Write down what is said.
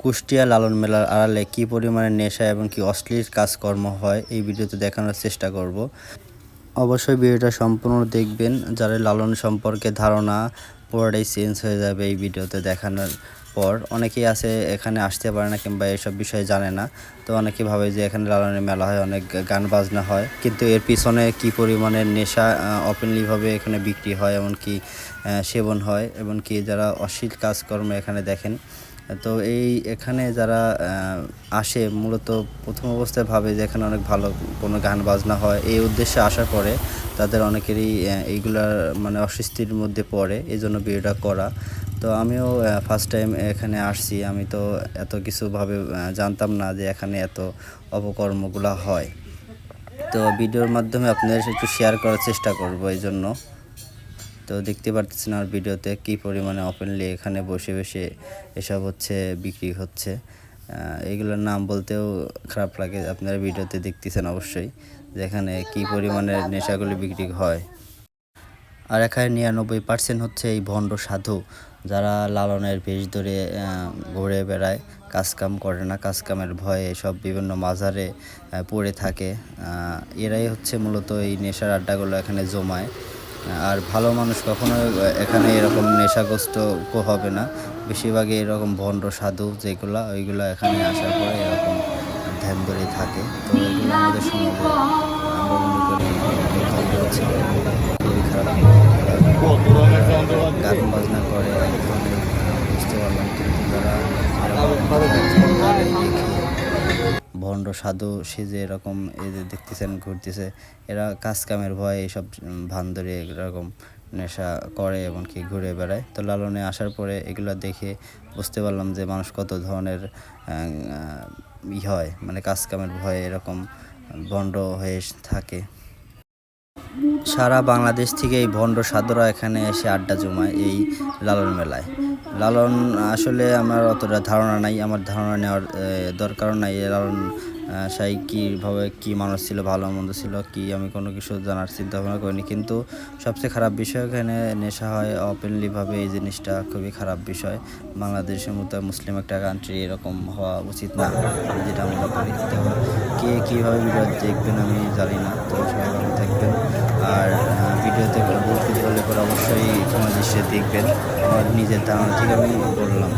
কুষ্টিয়া লালন মেলার আড়ালে কী পরিমাণে নেশা এবং কি অশ্লীল কাজকর্ম হয় এই ভিডিওতে দেখানোর চেষ্টা করব। অবশ্যই ভিডিওটা সম্পূর্ণ দেখবেন যারা লালন সম্পর্কে ধারণা পুরোটাই চেঞ্জ হয়ে যাবে এই ভিডিওতে দেখানোর পর। অনেকেই আছে এখানে আসতে পারে না কিংবা এসব বিষয়ে জানে না, তো অনেকে ভাবে যে এখানে লালনের মেলা হয়, অনেক গান বাজনা হয়। কিন্তু এর পিছনে কি পরিমাণে নেশা ওপেনলিভাবে এখানে বিক্রি হয়, এমনকি সেবন হয়, এমনকি যারা অশ্লীল কাজকর্ম এখানে দেখেন তো এই এখানে যারা আসে, মূলত প্রথম অবস্থায় ভাবে যে এখানে অনেক ভালো কোনো গান বাজনা হয়, এই উদ্দেশ্যে আসার পরে তাদের অনেকেরই এইগুলার মানে অস্বস্তির মধ্যে পড়ে এই জন্য বিয়েটা করা। তো আমিও ফার্স্ট টাইম এখানে আসছি। আমি তো এত কিছুভাবে জানতাম না যে এখানে এত অপকর্মগুলো হয়। তো ভিডিওর মাধ্যমে আপনাদের একটু শেয়ার করার চেষ্টা করব এই জন্য। তো দেখতে পারতেছেন আর ভিডিওতে কি পরিমাণে ওপেনলি এখানে বসে বসে এসব হচ্ছে, বিক্রি হচ্ছে। এগুলোর নাম বলতেও খারাপ লাগে। আপনারা ভিডিওতে দেখতেছেন অবশ্যই যে এখানে কি পরিমাণে নেশাগুলি বিক্রি হয়। আর এখানে নিরানব্বই পার্সেন্ট হচ্ছে এই ভণ্ড সাধু, যারা লালনের বেশ ধরে ঘুরে বেড়ায়, কাজকাম করে না, কাজকামের ভয়ে সব বিভিন্ন মাজারে পড়ে থাকে। এরাই হচ্ছে মূলত এই নেশার আড্ডাগুলো এখানে জমায়। আর ভালো মানুষ কখনো এখানে এরকম নেশাগ্রস্ত হবে না। বেশিরভাগই এরকম ভণ্ড, সাধু যেগুলো, ওইগুলো এখানে আসার পরে এরকম ধ্যান ধরে থাকে। তো এগুলো আমাদের সমাজে আমরা মনে করি ভণ্ড সাধু, সে যে এরকম যে দেখতেছেন, ঘুরতেছে, এরা কাজ কামের ভয়ে এইসব ভান ধরে এরকম নেশা করে এবং কি ঘুরে বেড়ায়। তো লালনে আসার পরে এগুলো দেখে বুঝতে পারলাম যে মানুষ কত ধরনের ই হয় মানে কাজ কামের ভয়ে এরকম বন্ড হয়ে থাকে। সারা বাংলাদেশ থেকে এই ভণ্ড সাধুরা এখানে এসে আড্ডা জমায় এই লালন মেলায়। লালন আসলে আমার অতটা ধারণা নাই, আমার ধারণা নেওয়ার দরকার দরকারও নাই লালন সাই কীভাবে কী মানুষ ছিল, ভালো মন্দ ছিল, কি আমি কোনো কিছু জানার চিন্তা ভাবনা করিনি। কিন্তু সবচেয়ে খারাপ বিষয় এখানে নেশা হয় ওপেনলিভাবে এই জিনিসটা খুবই খারাপ বিষয়। বাংলাদেশের মতো মুসলিম একটা কান্ট্রি এরকম হওয়া উচিত না, যেটা মনে করি কে কীভাবে ভিডিও দেখবেন আমি জানি না, তো সবাই ভালো থাকবেন। আর ভিডিওতে ভুল কিছু হলে পরে অবশ্যই কোনো দৃশ্যে দেখবেন। আমার নিজের ধারণা থেকে আমি বললাম।